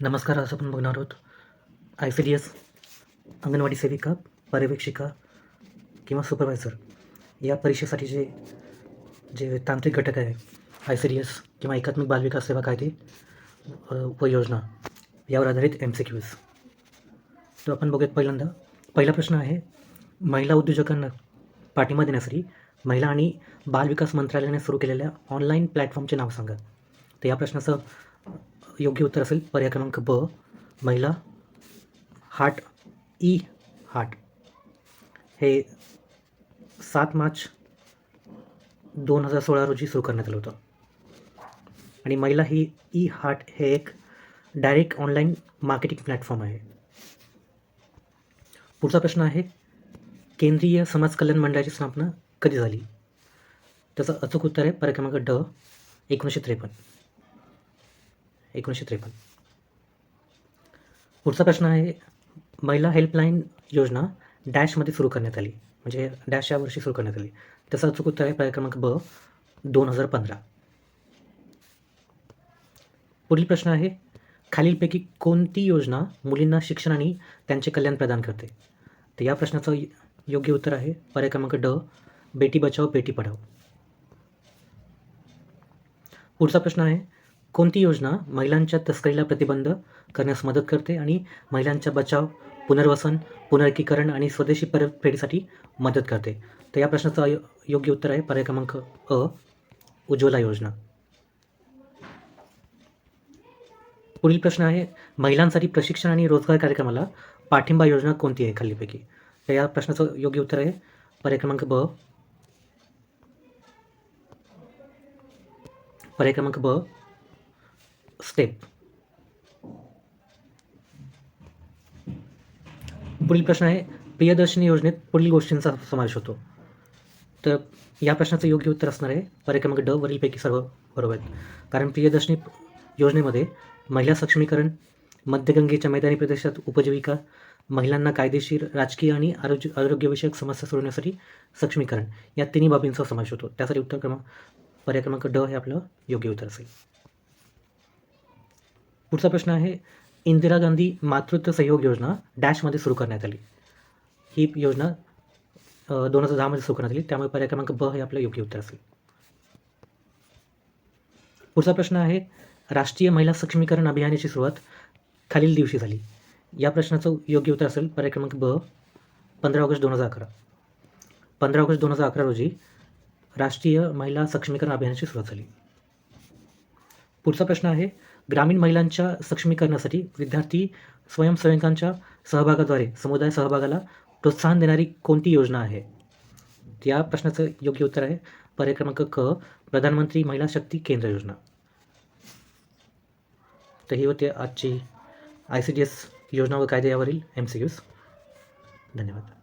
नमस्कार आज आपण बघणार आहोत I C D S anganwadi सेविका पर्यवेक्षिका किंवा सुपरवायझर या परीक्षेसाठी जे जे तांत्रिक घटक आहे आय सी डी एस किंवा एकात्मिक बालविकास सेवा कायदे व योजना यावर आधारित एम सी क्यूज तर आपण बघूयात पहिल्यांदा. पहिला प्रश्न आहे महिला उद्योजकांना पाठिंबा देण्यासाठी महिला आणि बालविकास मंत्रालयाने सुरू केलेल्या ऑनलाईन प्लॅटफॉर्मचे नाव सांगा. तर या प्रश्नाचं योग्य उत्तर असेल. पर्याय क्रमांक ब. महिला. हाट. ई. हाट. हे सात मार्च दोन हजार सोळा रोजी सुरू करण्यात आलं होतं. आणि महिला ही ई. हाट हे एक डायरेक्ट ऑनलाईन मार्केटिंग प्लॅटफॉर्म आहे. पुढचा प्रश्न आहे केंद्रीय समाज कल्याण मंडळाची स्थापना कधी झाली? त्याचं अचूक उत्तर आहे. पर्याय क्रमांक ड. एकोणीसशे त्रेपन्न. एकोणीसशे त्रेपन्न. पुढचा प्रश्न आहे महिला हेल्पलाईन योजना डॅशमध्ये सुरू करण्यात आली. म्हणजे डॅश या वर्षी सुरू करण्यात आली. त्याचा अचूक उत्तर आहे पर्याय क्रमांक ब दोन हजार पंधरा. पुढील प्रश्न आहे खालीलपैकी कोणती योजना मुलींना शिक्षण आणि त्यांचे कल्याण प्रदान करते? तर या प्रश्नाचं योग्य उत्तर आहे पर्याय क्रमांक ड बेटी बचाओ बेटी पढाओ. पुढचा प्रश्न आहे कोणती योजना महिलांच्या तस्करीला प्रतिबंध करण्यास मदत करते आणि महिलांच्या बचाव पुनर्वसन पुनर्कीकरण आणि स्वदेशी परतफेडीसाठी मदत करते? तर या प्रश्नाचं योग्य उत्तर आहे पर्याय क्रमांक अ उज्ज्वला योजना. पुढील प्रश्न आहे महिलांसाठी प्रशिक्षण आणि रोजगार कार्यक्रमाला पाठिंबा योजना कोणती आहे खालीपैकी तर या प्रश्नाचं योग्य उत्तर आहे पर्याय क्रमांक ब. पर्याय क्रमांक ब स्टेप पुढील प्रश्न आहे प्रियदर्शनी योजनेत पुढील गोष्टींचा समावेश होतो. तर या प्रश्नाचं योग्य उत्तर असणार आहे पर्याय क्रमांक ड वरीलपैकी सर्व बरोबर आहेत. कारण प्रियदर्शनी योजनेमध्ये महिला सक्षमीकरण मध्यगंगेच्या मैदानी प्रदेशात उपजीविका महिलांना कायदेशीर राजकीय आणि आरोग्य आरोग्यविषयक समस्या सोडवण्यासाठी सक्षमीकरण या तिन्ही बाबींचा समावेश होतो. त्यासाठी उत्तर क्रमांक पर्याय क्रमांक ड हे आपलं योग्य उत्तर असेल. पुढचा प्रश्न आहे इंदिरा गांधी मातृत्व सहयोग योजना डॅशमध्ये सुरू करण्यात आली. ही योजना दोन हजार दहामध्ये सुरू करण्यात आली. त्यामुळे पर्याय क्रमांक ब हे आपलं योग्य उत्तर असेल. पुढचा प्रश्न आहे राष्ट्रीय महिला सक्षमीकरण अभियानाची सुरुवात खालील दिवशी झाली. या प्रश्नाचं योग्य उत्तर असेल पर्याय क्रमांक ब पंधरा ऑगस्ट दोन हजार अकरा. पंधरा ऑगस्ट दोन हजार अकरा रोजी राष्ट्रीय महिला सक्षमीकरण अभियानाची सुरुवात झाली. पुढचा प्रश्न आहे ग्रामीण महिलांच्या सक्षमीकरणासाठी विद्यार्थी स्वयंसेवकांच्या सहभागाद्वारे समुदाय सहभागाला प्रोत्साहन देणारी कोणती योजना आहे? या प्रश्नाचं योग्य उत्तर आहे पर्याय क्रमांक क प्रधानमंत्री महिला शक्ती केंद्र योजना. तर ही होते आजची आय सी डी एस योजना व कायद्यावरील एम सी क्यूज धन्यवाद.